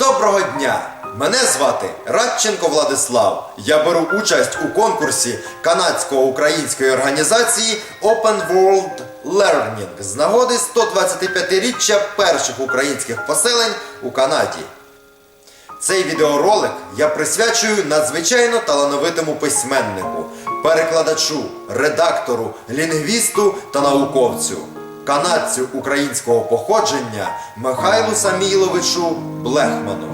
Доброго дня! Мене звати Радченко Владислав. Я беру участь у конкурсі канадсько-української організації Open World Learning з нагоди 125-річчя перших українських поселень у Канаді. Цей відеоролик я присвячую надзвичайно талановитому письменнику, перекладачу, редактору, лінгвісту та науковцю, канадцю українського походження Михайлу Самійловичу Блехману.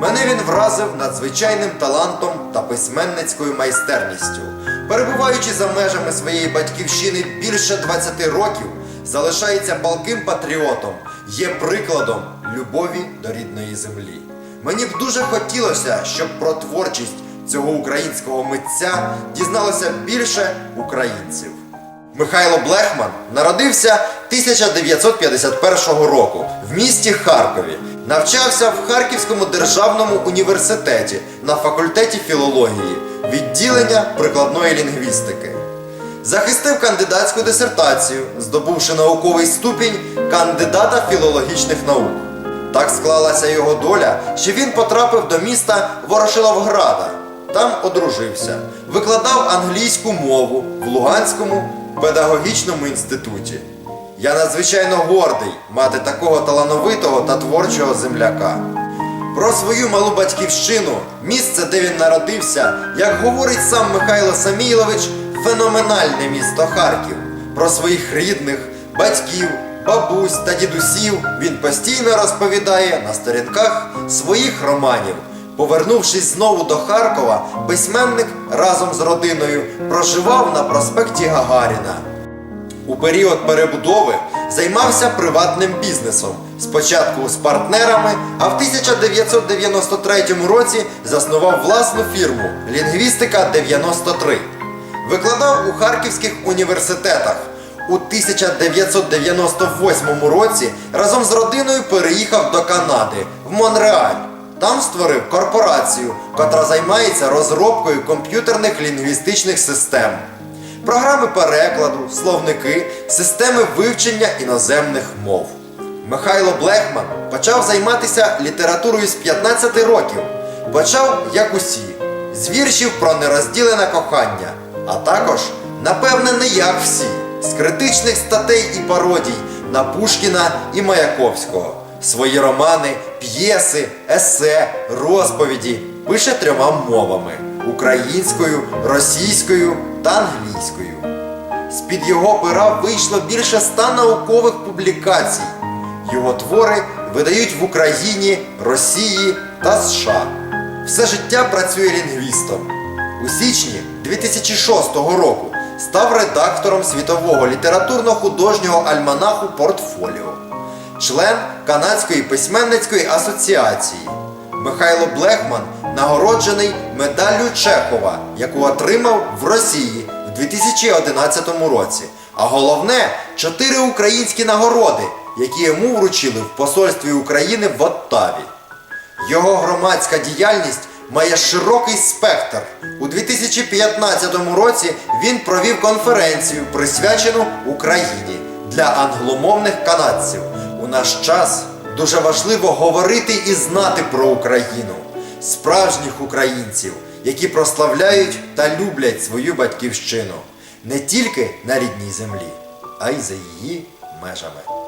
Мене він вразив надзвичайним талантом та письменницькою майстерністю. Перебуваючи за межами своєї батьківщини більше 20 років, залишається палким патріотом, є прикладом любові до рідної землі. Мені б дуже хотілося, щоб про творчість цього українського митця дізналося більше українців. Михайло Блехман народився 1951 року в місті Харкові. Навчався в Харківському державному університеті на факультеті філології, відділення прикладної лінгвістики. Захистив кандидатську дисертацію, здобувши науковий ступінь кандидата філологічних наук. Так склалася його доля, що він потрапив до міста Ворошиловграда. Там одружився, викладав англійську мову в Луганському педагогічному інституті. Я надзвичайно гордий мати такого талановитого та творчого земляка. Про свою малу батьківщину, місце, де він народився, як говорить сам Михайло Самійлович, феноменальне місто Харків. Про своїх рідних, батьків, бабусь та дідусів він постійно розповідає на сторінках своїх романів. Повернувшись знову до Харкова, письменник разом з родиною проживав на проспекті Гагаріна. У період перебудови займався приватним бізнесом. Спочатку з партнерами, а в 1993 році заснував власну фірму Лінгвістика 93. Викладав у харківських університетах. У 1998 році разом з родиною переїхав до Канади в Монреаль. Там створив корпорацію, котра займається розробкою комп'ютерних лінгвістичних систем програми перекладу, словники, системи вивчення іноземних мов. Михайло Блехман почав займатися літературою з 15 років. Почав, як усі, з віршів про нерозділене кохання, а також, напевне, не як всі, з критичних статей і пародій на Пушкіна і Маяковського. Свої романи, п'єси, есе, розповіді пише трьома мовами українською, російською та англійською. З-під його пера вийшло більше ста наукових публікацій. Його твори видають в Україні, Росії та США. Все життя працює лінгвістом. У січні 2006 року став редактором світового літературно-художнього альманаху Портфоліо, член Канадської письменницької асоціації. Михайло Блехман нагороджений медаллю Чехова, яку отримав в Росії в 2011 році. А головне чотири українські нагороди, які йому вручили в посольстві України в Оттаві. Його громадська діяльність має широкий спектр. У 2015 році він провів конференцію, присвячену Україні для англомовних канадців. У наш час дуже важливо говорити і знати про Україну, справжніх українців, які прославляють та люблять свою батьківщину не тільки на рідній землі, а й за її межами.